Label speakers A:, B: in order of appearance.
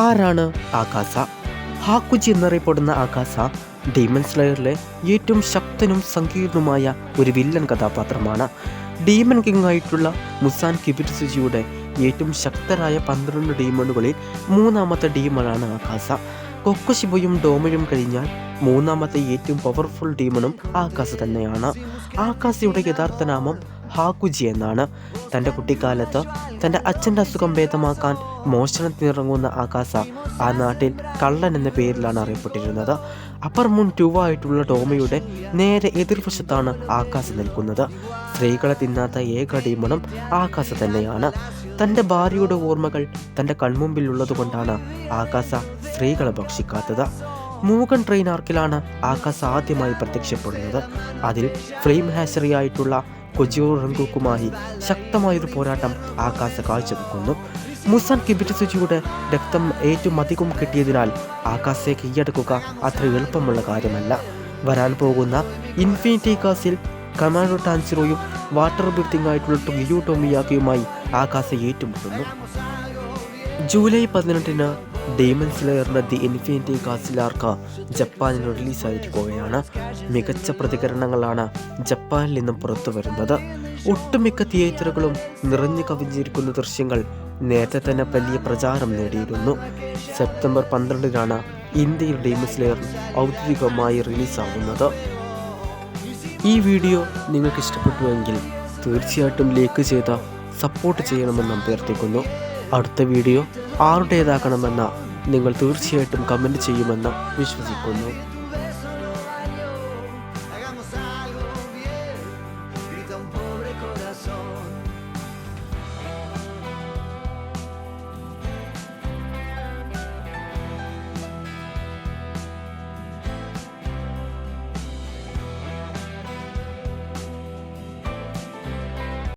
A: ആരാണ് ആകാസ ഹാക്കുജി എന്നറിയപ്പെടുന്ന ആകാസ ഡീമൺ സ്ലെയറിലെ ഏറ്റവും ശക്തനും സങ്കീർണവുമായ ഒരു വില്ലൻ കഥാപാത്രമാണ്. ഡീമൺ കിങ് ആയിട്ടുള്ള മുസാൻ കിബിറ്റ്സുജിയുടെ ഏറ്റവും ശക്തരായ പന്ത്രണ്ട് ഡീമണുകളിൽ മൂന്നാമത്തെ ഡീമണാണ് ആകാസ കൊക്കുശിബയും ഡോമയും കഴിഞ്ഞാൽ മൂന്നാമത്തെ ഏറ്റവും പവർഫുൾ ഡീമണും ആകാസ തന്നെയാണ്. ആകാശയുടെ യഥാർത്ഥ നാമം ഹാക്കുജി എന്നാണ്. തന്റെ കുട്ടിക്കാലത്ത് തന്റെ അച്ഛന്റെ അസുഖം ഭേദമാക്കാൻ മോഷണത്തിനിറങ്ങുന്ന ആകാശ ആ നാട്ടിൽ കള്ളൻ എന്ന പേരിലാണ് അറിയപ്പെട്ടിരുന്നത്. അപ്പർ മുൻ ട്യൂവായിട്ടുള്ള ഡോമയുടെ നേരെ എതിർവശത്താണ് ആകാശ നിൽക്കുന്നത്. സ്ത്രീകളെ തിന്നാത്ത ഏക ഡീമണും ആകാശ തന്നെയാണ്. തന്റെ ഭാര്യയുടെ ഓർമ്മകൾ തന്റെ കൺമുമ്പിൽ ഉള്ളതുകൊണ്ടാണ് ആകാശ സ്ത്രീകളെ ഭക്ഷിക്കാത്തത്. മൂകൻ ട്രെയിൻ ആർക്കിലാണ് ആകാശ ആദ്യമായി പ്രത്യക്ഷപ്പെടുന്നത്. അതിൽ ഫ്ലെയിം ഹാച്ചറി ആയിട്ടുള്ള റംഗോക്കുമായി ശക്തമായൊരു പോരാട്ടം ആകാശ കാഴ്ചവെക്കുന്നു മുസാൻ കിബിറ്റസുജിയുടെ രക്തം ഏറ്റവും അധികം കിട്ടിയതിനാൽ ആകാശയെ കീഴടക്കുക അത്ര എളുപ്പമുള്ള കാര്യമല്ല. വരാൻ പോകുന്ന ഇൻഫിനിറ്റി കാസിൽ കമാൻഡോ ടാൻസിറോയും വാട്ടർ ബ്രീത്തിംഗ് ആയിട്ടുള്ള ടൊമിയോ ടോമിയാക്കിയുമായി ആകാശ ഏറ്റുമുട്ടുന്നു. ജൂലൈ പതിനെട്ടിന് ഡേമൻ സ്ലെയറിന്റെ ദി ഇൻഫിനിറ്റി കാസിലാർക്ക ജപ്പാനിൽ റിലീസായിരിക്കുകയാണ് മികച്ച പ്രതികരണങ്ങളാണ് ജപ്പാനിൽ നിന്നും പുറത്തു വരുന്നത്. ഒട്ടുമിക്ക തിയേറ്ററുകളും നിറഞ്ഞു കവിഞ്ഞിരിക്കുന്ന ദൃശ്യങ്ങൾ നേരത്തെ തന്നെ വലിയ പ്രചാരം നേടിയിരുന്നു. സെപ്റ്റംബർ പന്ത്രണ്ടിനാണ് ഇന്ത്യയിൽ ഡേമൻ സ്ലെയർ ഔദ്യോഗികമായി റിലീസാവുന്നത് ഈ വീഡിയോ നിങ്ങൾക്ക് ഇഷ്ടപ്പെട്ടുവെങ്കിൽ തീർച്ചയായിട്ടും ലൈക്ക് ചെയ്ത് സപ്പോർട്ട് ചെയ്യണമെന്ന് അഭ്യർത്ഥിക്കുന്നു. അടുത്ത വീഡിയോ ആരുടേതാക്കണമെന്ന നിങ്ങൾ തീർച്ചയായിട്ടും കമന്റ് ചെയ്യുമെന്ന് വിശ്വസിക്കുന്നു.